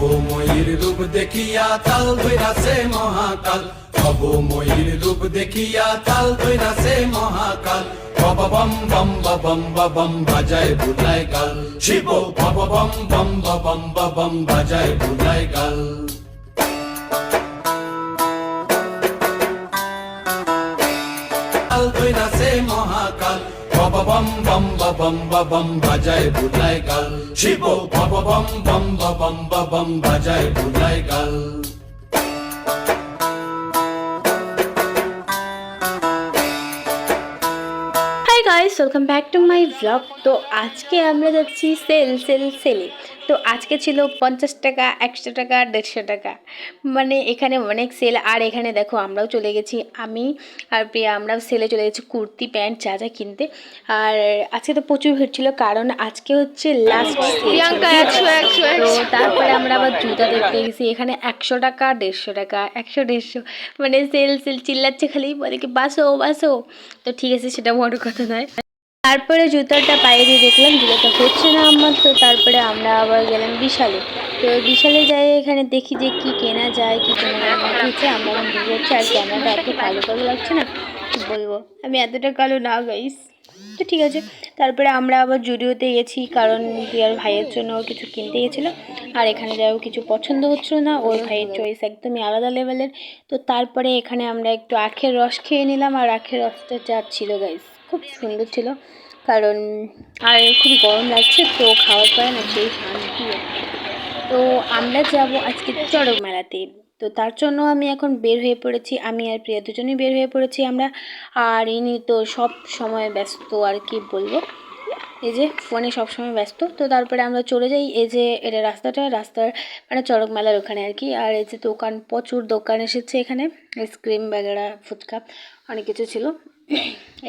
অবময়ীর রূপ দেখিয়া তাল ধৈরাছে মহাকাল। অবময়ীর রূপ দেখিয়া তাল ধৈরাছে মহাকাল। বব বম বম বম বম বাজায় বুলায় গাল। শিব বব বম বম বম বম বাজায় বুলায় গাল। বম বম বম বম বাজায় বুলায় গাল শিব বম বম বম বম বাজায় বুলায় গাল guys welcome back to my blog তো আজকে আমরা যাচ্ছি সেল সেল সেলে তো আজকে ছিল পঞ্চাশ টাকা একশো টাকা দেড়শো টাকা। মানে এখানে অনেক সেল আর এখানে দেখো আমরাও চলে গেছি। আমি আর প্রিয়া আমরাও সেলে চলে গেছি কুর্তি প্যান্ট যা যা কিনতে। আর আজকে তো প্রচুর ভিড় ছিল কারণ আজকে হচ্ছে লাস্ট তো তারপরে আমরা আবার জুতা দেখতে গেছি। এখানে একশো টাকা দেড়শো টাকা একশো দেড়শো। মানে সেল সেল চিল্লাচ্ছে খালি। বলে কি বাসো বাসো। তো ঠিক আছে সেটা বড় কথা নয়। তারপরে জুতোটা পায়ে দিয়ে দেখলাম, জুতোটা হচ্ছে না আমার, তো তারপরে আমরা আবার গেলাম বিশালে। তো বিশালে যাই, এখানে দেখি যে কি কেনা যায়, কি কেনা যায় হচ্ছে আমরা এখন যাচ্ছি আর ক্যামেরাটা এত কালো কালো লাগছে না বলব? আমি এতটা কালো না গাইস তো ঠিক আছে, তারপরে আমরা আবার জুডিওতে গেছি, কারণ প্রিয়ার ভাইয়ের জন্য কিছু কিনতে গেছিল, আর এখানে যাও কিছু পছন্দ হচ্ছিল না, ওর ভাইয়ের চয়েস একদমই আলাদা লেভেলের তো তারপরে এখানে আমরা একটু আখের রস খেয়ে নিলাম, আর আখের রসটা যা ছিল গাইস খুব সুন্দর ছিল। কারণ, আর খুব গরম লাগছে, তো খাওয়ার পরে না সেই শান্তি তো আমরা যাব আজকে চড়ক মেলাতে। তো তার জন্য আমি এখন বের হয়ে পড়েছি। আমি আর প্রিয়া দুজনেই বের হয়ে পড়েছি আমরা। আর ইনি তো সব সময় ব্যস্ত আর কি বলব। এই যে ফোনে সবসময় ব্যস্ত। তো তারপরে আমরা চলে যাই। এই যে এটা রাস্তাটা, রাস্তার মানে চড়ক মেলার ওখানে আর কি। আর এই যে দোকান, প্রচুর দোকান এসেছে এখানে। আইসক্রিম, বাগেরা, ফুচকা অনেক কিছু ছিল।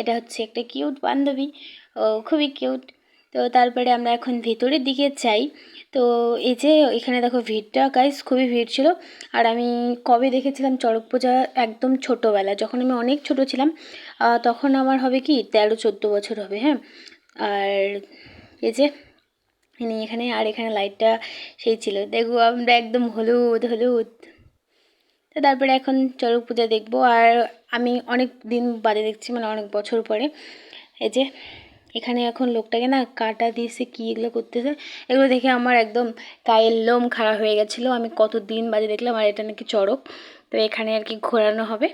এটা হচ্ছে একটা কিউট বান্ধবী, ও খুবই কিউট। তো তারপরে আমরা এখন ভেতরের দিকে চাই তো এই যে এখানে দেখো ভিড়টা গাইস খুবই ভিড় ছিল। আর আমি কবে দেখেছিলাম চড়ক পূজা একদম ছোটোবেলা যখন আমি অনেক ছোট ছিলাম তখন আমার হবে কি, তেরো, চোদ্দ বছর হবে হ্যাঁ। আর এই যে এখানে, আর এখানে লাইটটা সেই ছিল। দেখব আমরা একদম হলুদ হলুদ। তো তারপরে এখন চড়ক পূজা দেখব। আর আমি অনেক দিন বাদে দেখছি মানে অনেক বছর পরে। এই যে, এখানে এখন লোকটাকে না কাটা দিয়েছে, কি এগুলো করতেছে, এগুলো দেখে আমার একদম গায়ের লোম খারাপ হয়ে গেছিল। আমি কত দিন বাদে দেখলাম, আর এটা নাকি চড়ক। তো এখানে আর কি ঘোরানো হবে।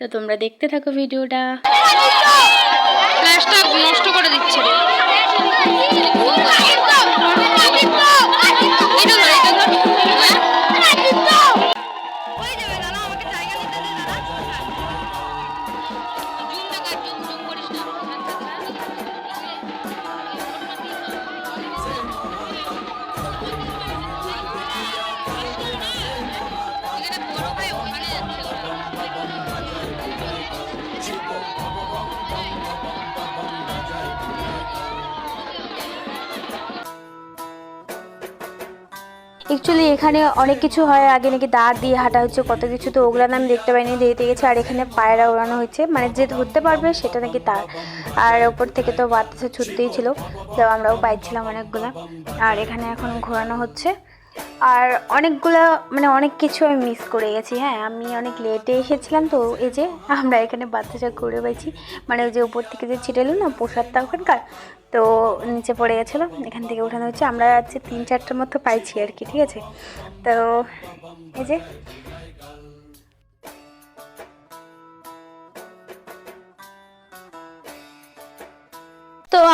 তো তোমরা দেখতে থাকো ভিডিওটা। নষ্ট করে দিচ্ছে অ্যাকচুয়ালি এখানে অনেক কিছু হয়। আগে নাকি দাঁড় দিয়ে হাঁটা হচ্ছে, কত কিছু তো ওগুলো আমি দেখতে পাইনি দেখতে গেছে। আর এখানে পায়রা ওড়ানো হয়েছে মানে যে ধরতে পারবে সেটা নাকি তার। আর ওপর থেকে তো বাতাসে ছুটতেই ছিল, তো আমরাও পাইছিলাম অনেকগুলো। আর এখানে এখন ঘোরানো হচ্ছে। আর অনেকগুলো মানে অনেক কিছু আমি মিস করে গেছি। হ্যাঁ আমি অনেক লেটে এসেছিলাম তো, এই যে আমরা এখানে বাচ্চাটা করে পাইছি মানে ওই যে উপর থেকে যে ছিটেলো না, প্রসাদটা ওখানকার, তো নিচে পড়ে গেছিল, এখান থেকে ওঠানো হচ্ছে। আমরা আজকে তিন চারটার মতো পাইছি আর কি, ঠিক আছে? তো এই যে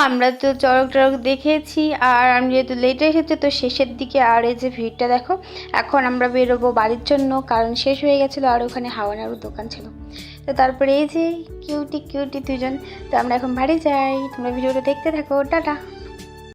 আমরা তো চড়ক টরক দেখেছি, আর আমি যেহেতু লেটে এসেছি, তো শেষের দিকে আর এই যে ভিড়টা দেখো, এখন আমরা বেরোবো বাড়ির জন্য, কারণ শেষ হয়ে গেছিল আর ওখানে হাওয়ানারও দোকান ছিল। তো তারপরে এই যে কিউটি কিউটি দুজন, তো আমরা এখন বাড়ি যাই, তোমরা ভিডিওটা দেখতে থাকো, টাটা!